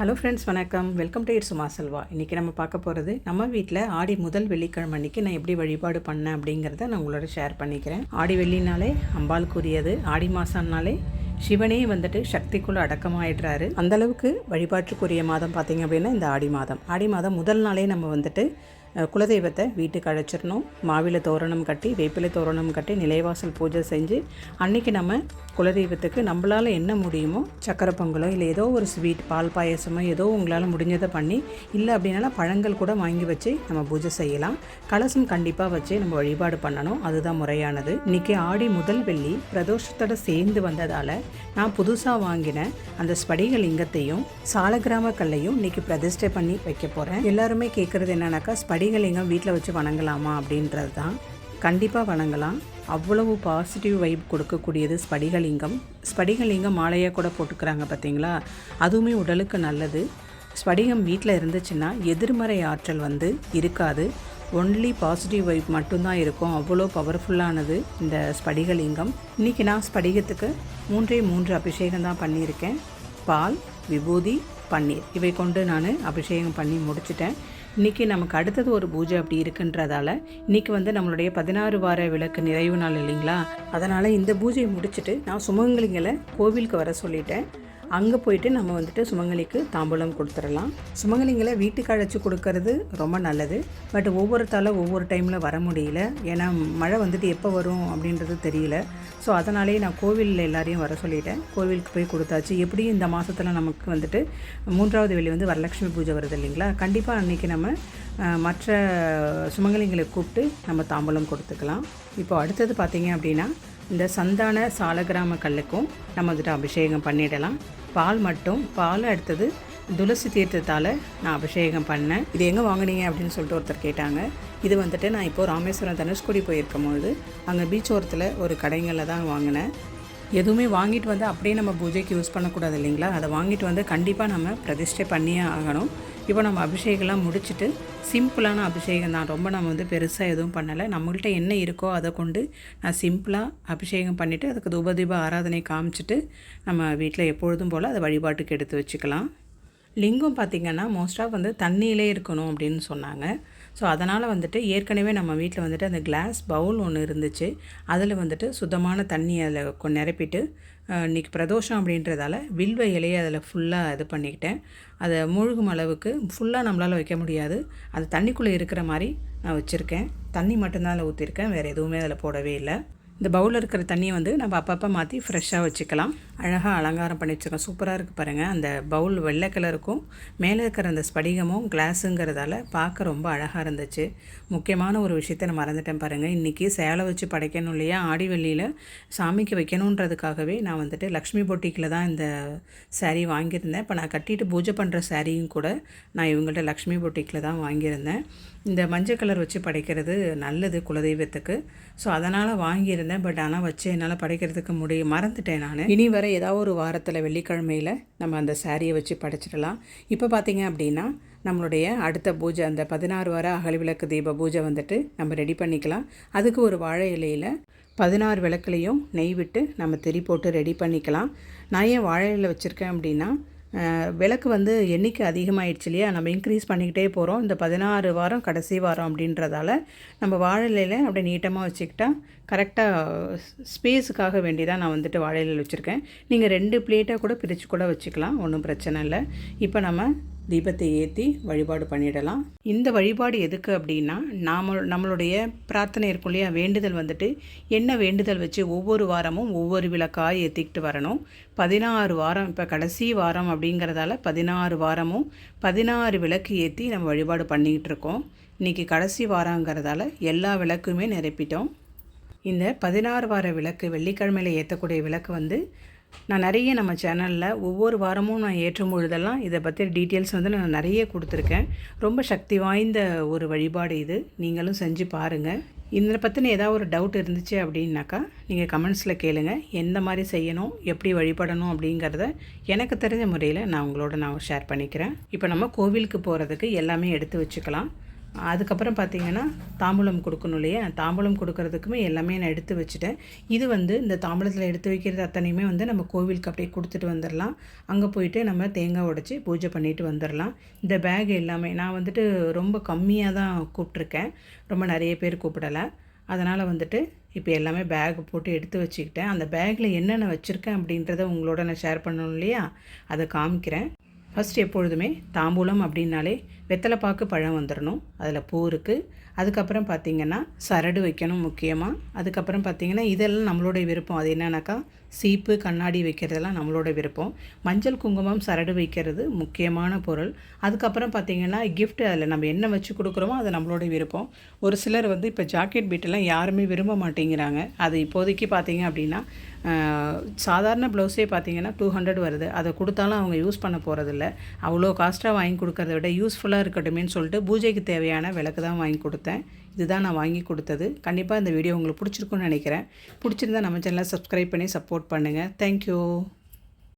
Hello friends வணக்கம். Welcome to it Suma Selva இன்றைக்கி நம்ம பார்க்க போகிறது நம்ம வீட்டில் ஆடி முதல் வெள்ளிக்கிழமை அன்னைக்கு நான் எப்படி வழிபாடு பண்ணேன் அப்படிங்கிறத நான் உங்களோட ஷேர் பண்ணிக்கிறேன். ஆடி வெள்ளினாலே அம்பாளுக்குரியது ஆடி மாதம்னாலே சிவனே வந்துட்டு சக்திக்குள்ளே அடக்கமாயிடுறாரு. அந்தளவுக்கு வழிபாட்டுக்குரிய மாதம் பார்த்திங்க அப்படின்னா இந்த ஆடி மாதம். ஆடி மாதம் முதல் நாளே நம்ம வந்துட்டு குலதெய்வத்தை வீட்டுக்கு அழைச்சிடணும். மாவில தோரணம் கட்டி வேப்பிலை தோரணம் கட்டி நிலைவாசல் பூஜை செஞ்சு அன்னைக்கு நம்ம குலதெய்வத்துக்கு நம்மளால் என்ன முடியுமோ சக்கரை பொங்கலோ இல்லை ஏதோ ஒரு ஸ்வீட் பால் பாயசமோ ஏதோ உங்களால் முடிஞ்சதை பண்ணி இல்லை அப்படின்னாலும் பழங்கள் கூட வாங்கி வச்சு நம்ம பூஜை செய்யலாம். கலசம் கண்டிப்பாக வச்சு நம்ம வழிபாடு பண்ணணும். அதுதான் முறையானது. இன்றைக்கி ஆடி முதல் வெள்ளி பிரதோஷத்தோட சேர்ந்து வந்ததால் நான் புதுசாக வாங்கின அந்த ஸ்படிக லிங்கத்தையும் சாலகிராம கல்லையும் இன்னைக்கு பிரதிஷ்டை பண்ணி வைக்க போகிறேன் எல்லாருமே கேட்குறது என்னன்னாக்கா ஸ்படிகலிங்கம் வீட்டில் வச்சு வணங்கலாமா அப்படின்றது தான் கண்டிப்பாக வணங்கலாம். அவ்வளவு பாசிட்டிவ் வைப் கொடுக்கக்கூடியது ஸ்படிகலிங்கம். ஸ்படிகலிங்கம் மாலையாக கூட போட்டுக்கிறாங்க பார்த்தீங்களா அதுவுமே உடலுக்கு நல்லது. ஸ்படிகம் வீட்டில் இருந்துச்சுன்னா எதிர்மறை ஆற்றல் வந்து இருக்காது. ஒன்லி பாசிட்டிவ் வைப் மட்டும்தான் இருக்கும். அவ்வளோ பவர்ஃபுல்லானது இந்த ஸ்படிகலிங்கம். இன்றைக்கி நான் ஸ்படிகத்துக்கு மூன்றே மூன்று அபிஷேகம் தான் பண்ணியிருக்கேன். பால் விபூதி பன்னீர். இவை கொண்டு நான் அபிஷேகம் பண்ணி முடிச்சிட்டேன். இன்றைக்கி நமக்கு அடுத்தது ஒரு பூஜை அப்படி இருக்குன்றதால இன்றைக்கி வந்து நம்மளுடைய பதினாறு வார விளக்கு நிறைவு நாள் இல்லைங்களா? அதனால் இந்த பூஜையை முடிச்சுட்டு நான் சுமங்கலிங்களை கோவிலுக்கு வர சொல்லிட்டேன். அங்கே போயிட்டு நம்ம வந்துட்டு சுமங்கலிக்கு தாம்பூலம் கொடுத்துடலாம். சுமங்கலிங்களை வீட்டுக்கு அழைச்சி கொடுக்கறது ரொம்ப நல்லது. பட் ஒவ்வொருத்தால ஒவ்வொரு டைமில் வர முடியல. ஏன்னா மழை வந்துட்டு எப்போ வரும் அப்படின்றது தெரியல. ஸோ அதனாலேயே நான் கோவிலில் எல்லாரையும் வர சொல்லிட்டேன். கோவிலுக்கு போய் கொடுத்தாச்சு. எப்படியும் இந்த மாதத்தில் நமக்கு வந்துட்டு மூன்றாவது வெளி வந்து வரலட்சுமி பூஜை வருது இல்லைங்களா? கண்டிப்பாக அன்றைக்கி நம்ம மற்ற சுமங்கலிங்களை கூப்பிட்டு நம்ம தாம்பூலம் கொடுத்துக்கலாம். இப்போ அடுத்தது பார்த்தீங்க அப்படின்னா இந்த சந்தான சாலகிராம கல்லுக்கும் நம்ம வந்துட்டு அபிஷேகம் பண்ணிடலாம். பால் மட்டும் பால் அடுத்தது துளசி தீர்த்தத்தால் நான் அபிஷேகம் பண்ணேன். இது எங்கே வாங்குனீங்க அப்படின்னு சொல்லிட்டு ஒருத்தர் கேட்டாங்க. இது வந்துட்டு நான் இப்போது ராமேஸ்வரம் தனுஷ்கோடி போயிருக்கும் பொழுது அங்கே பீச் ஓரத்தில் ஒரு கடைங்களில் தான் வாங்கினேன். எதுவுமே வாங்கிட்டு வந்து அப்படியே நம்ம பூஜைக்கு யூஸ் பண்ணக்கூடாது இல்லைங்களா? அதை வாங்கிட்டு வந்து கண்டிப்பாக நம்ம பிரதிஷ்டை பண்ணியே ஆகணும். இப்போ நம்ம அபிஷேகம்லாம் முடிச்சுட்டு சிம்பிளான அபிஷேகம் தான். ரொம்ப நம்ம வந்து பெருசாக எதுவும் பண்ணலை. நம்மள்கிட்ட என்ன இருக்கோ அதை கொண்டு நான் சிம்பிளாக அபிஷேகம் பண்ணிவிட்டு அதுக்கு தூபதீப ஆராதனை காமிச்சிட்டு நம்ம வீட்டில் எப்பொழுதும் போல் அதை வழிபாட்டுக்கு எடுத்து வச்சுக்கலாம். லிங்கம் பார்த்திங்கன்னா மோஸ்ட்டாக வந்து தண்ணியிலே இருக்கணும் அப்படின்னு சொன்னாங்க. ஸோ அதனால் வந்துட்டு ஏற்கனவே நம்ம வீட்டில் வந்துட்டு அந்த கிளாஸ் பவுல் ஒன்று இருந்துச்சு. அதில் வந்துட்டு சுத்தமான தண்ணி அதில் கொ நிரப்பிட்டு இன்றைக்கி இன்னைக்கு பிரதோஷம் அப்படின்றதால வில்வ இலையை அதில் ஃபுல்லாக இது பண்ணிக்கிட்டேன். அதை மூழ்கும் அளவுக்கு ஃபுல்லாக நம்மளால் வைக்க முடியாது. அது தண்ணிக்குள்ளே இருக்கிற மாதிரி நான் வச்சுருக்கேன். தண்ணி மட்டும்தான் அதில் ஊற்றிருக்கேன் வேறு எதுவுமே அதில் போடவே இல்லை. இந்த பவுலில் இருக்கிற தண்ணியை வந்து நம்ம அப்பப்போ மாற்றி ஃப்ரெஷ்ஷாக வச்சுக்கலாம். அழகாக அலங்காரம் பண்ணி வச்சுருக்கோம். சூப்பராக இருக்குது பாருங்கள் அந்த பவுல் வெள்ளை கலருக்கும் மேலே இருக்கிற அந்த ஸ்படிகமும் கிளாஸுங்கிறதால பார்க்க ரொம்ப அழகாக இருந்துச்சு. முக்கியமான ஒரு விஷயத்த நான் மறந்துட்டேன் பாருங்கள் இன்றைக்கி சேலை வச்சு படைக்கணும் இல்லையா? ஆடி வெள்ளியில் சாமிக்கு வைக்கணுன்றதுக்காகவே நான் வந்துட்டு லக்ஷ்மி பொட்டிக்கில் தான் இந்த சேரீ வாங்கியிருந்தேன். இப்போ நான் கட்டிட்டு பூஜை பண்ணுற சாரியும் கூட நான் இவங்கள்ட்ட லக்ஷ்மி பொட்டிக்கில் தான் வாங்கியிருந்தேன். இந்த மஞ்சள் கலர் வச்சு படைக்கிறது நல்லது குலதெய்வத்துக்கு. ஸோ அதனால் வாங்கியிருந்தேன். பட் ஆனால் வச்சு என்னால் படைக்கிறதுக்கு முடியும் மறந்துட்டேன் நான். இனி வர ஏதாவது ஒரு வாரத்தில் வெள்ளிக்கிழமையில் நம்ம அந்த சாரியை வச்சு படைச்சிடலாம். இப்போ பார்த்தீங்க அப்படின்னா நம்மளுடைய அடுத்த பூஜை அந்த பதினாறு வார அகல்விளக்கு தீப பூஜை வந்துட்டு நம்ம ரெடி பண்ணிக்கலாம். அதுக்கு ஒரு வாழை இலையில் பதினாறு விளக்குலையும் நெய் விட்டு நம்ம திரி போட்டு ரெடி பண்ணிக்கலாம். நான் ஏன் வாழை இலையில் வச்சுருக்கேன் அப்படின்னா விளக்கு வந்து எண்ணிக்கை அதிகமாகிடுச்சு இல்லையா? நம்ம இன்க்ரீஸ் பண்ணிக்கிட்டே போகிறோம் இந்த பதினாறு வாரம் கடைசி வாரம் அப்படின்றதால நம்ம வாழை அப்படியே நீட்டமாக வச்சுக்கிட்டா கரெக்டாக ஸ்பேஸுக்காக வேண்டி தான் நான் வந்துட்டு வாழை வச்சுருக்கேன். நீங்கள் ரெண்டு பிளேட்டாக கூட பிரித்து கூட வச்சுக்கலாம். ஒன்றும் பிரச்சனை இல்லை. இப்போ நம்ம தீபத்தை ஏற்றி வழிபாடு பண்ணிடலாம். இந்த வழிபாடு எதுக்கு அப்படின்னா நாம நம்மளுடைய பிரார்த்தனை இருக்கும் இல்லையா? வேண்டுதல் வந்துட்டு என்ன வேண்டுதல் வச்சு ஒவ்வொரு வாரமும் ஒவ்வொரு விளக்காக ஏற்றிக்கிட்டு வரணும். பதினாறு வாரம் இப்போ கடைசி வாரம் அப்படிங்கிறதால பதினாறு வாரமும் பதினாறு விளக்கு ஏற்றி நம்ம வழிபாடு பண்ணிக்கிட்டு இருக்கோம். இன்றைக்கி கடைசி வாரங்கிறதால எல்லா விளக்குமே நிரப்பிட்டோம். இந்த பதினாறு வார விளக்கு வெள்ளிக்கிழமையில் ஏற்றக்கூடிய விளக்கு வந்து நான் நிறைய நம்ம சேனலில் ஒவ்வொரு வாரமும் நான் ஏற்றும் பொழுதெல்லாம் இதை பற்றி டீட்டெயில்ஸ் வந்து நான் நிறைய கொடுத்துருக்கேன். ரொம்ப சக்தி வாய்ந்த ஒரு வழிபாடு இது. நீங்களும் செஞ்சு பாருங்கள் இதில் பற்றின ஏதாவது ஒரு டவுட் இருந்துச்சு அப்படின்னாக்கா நீங்கள் கமெண்ட்ஸில் கேளுங்கள் எந்த மாதிரி செய்யணும் எப்படி வழிபடணும் அப்படிங்கிறத எனக்கு தெரிஞ்ச முறையில் நான் உங்களோட நான் ஷேர் பண்ணிக்கிறேன். இப்போ நம்ம கோவிலுக்கு போகிறதுக்கு எல்லாமே எடுத்து வச்சுக்கலாம். அதுக்கப்புறம் பார்த்தீங்கன்னா தாம்பூலம் கொடுக்கணும் இல்லையா? தாம்பூலம் கொடுக்கறதுக்குமே எல்லாமே நான் எடுத்து வச்சுட்டேன். இது வந்து இந்த தாம்பூலத்தில் எடுத்து வைக்கிறது அத்தனையுமே வந்து நம்ம கோவிலுக்கு அப்படியே கொடுத்துட்டு வந்துடலாம் அங்கே போயிட்டு நம்ம தேங்காய் உடச்சி பூஜை பண்ணிட்டு வந்துடலாம் இந்த பேக் எல்லாமே நான் வந்துட்டு ரொம்ப கம்மியாக தான் கூப்பிட்ருக்கேன் ரொம்ப நிறைய பேர் கூப்பிடலை. அதனால் வந்துட்டு இப்போ எல்லாமே பேக் போட்டு எடுத்து வச்சுக்கிட்டேன். அந்த பேக்கில் என்னென்ன வச்சுருக்கேன் அப்படின்றத உங்களோட நான் ஷேர் பண்ணணும் இல்லையா? அதை காமிக்கிறேன். ஃபஸ்ட் எப்பொழுதுமே தாம்பூலம் அப்படின்னாலே வெத்தலைப்பாக்கு பழம் வந்துடணும் அதில் பூ இருக்குது அதுக்கப்புறம் பார்த்திங்கன்னா சரடு வைக்கணும் முக்கியமாக அதுக்கப்புறம் பார்த்திங்கன்னா இதெல்லாம் நம்மளுடைய விருப்பம். அது என்னன்னாக்கா சீப்பு கண்ணாடி வைக்கிறதெல்லாம் நம்மளோட விருப்பம். மஞ்சள் குங்குமம் சரடு வைக்கிறது முக்கியமான பொருள். அதுக்கப்புறம் பார்த்திங்கன்னா கிஃப்ட் அதில் நம்ம என்ன வச்சு கொடுக்குறோமோ அது நம்மளோட விருப்பம். ஒரு சிலர் வந்து இப்போ ஜாக்கெட் பீட்டெல்லாம் யாருமே விரும்ப மாட்டேங்கிறாங்க. அது இப்போதைக்கு பார்த்திங்க அப்படின்னா சாதாரண ப்ளவுஸே பார்த்தீங்கன்னா டூ ஹண்ட்ரட் வருது. அதை கொடுத்தாலும் அவங்க யூஸ் பண்ண போகிறதில்ல அவ்வளோ காஸ்ட்டாக வாங்கி கொடுக்கறத விட யூஸ்ஃபுல்லாக இருக்கட்டுமேன்னு சொல்லிட்டு பூஜைக்கு தேவையான விளக்கு தான் வாங்கி கொடுத்தேன். இதுதான் நான் வாங்கி கொடுத்தது. கண்டிப்பாக இந்த வீடியோ உங்களுக்கு பிடிச்சிருக்குன்னு நினைக்கிறேன். பிடிச்சிருந்தா நம்ம சேனலை சப்ஸ்கிரைப் பண்ணி சப்போர்ட் பண்ணுங்கள் தேங்க்யூ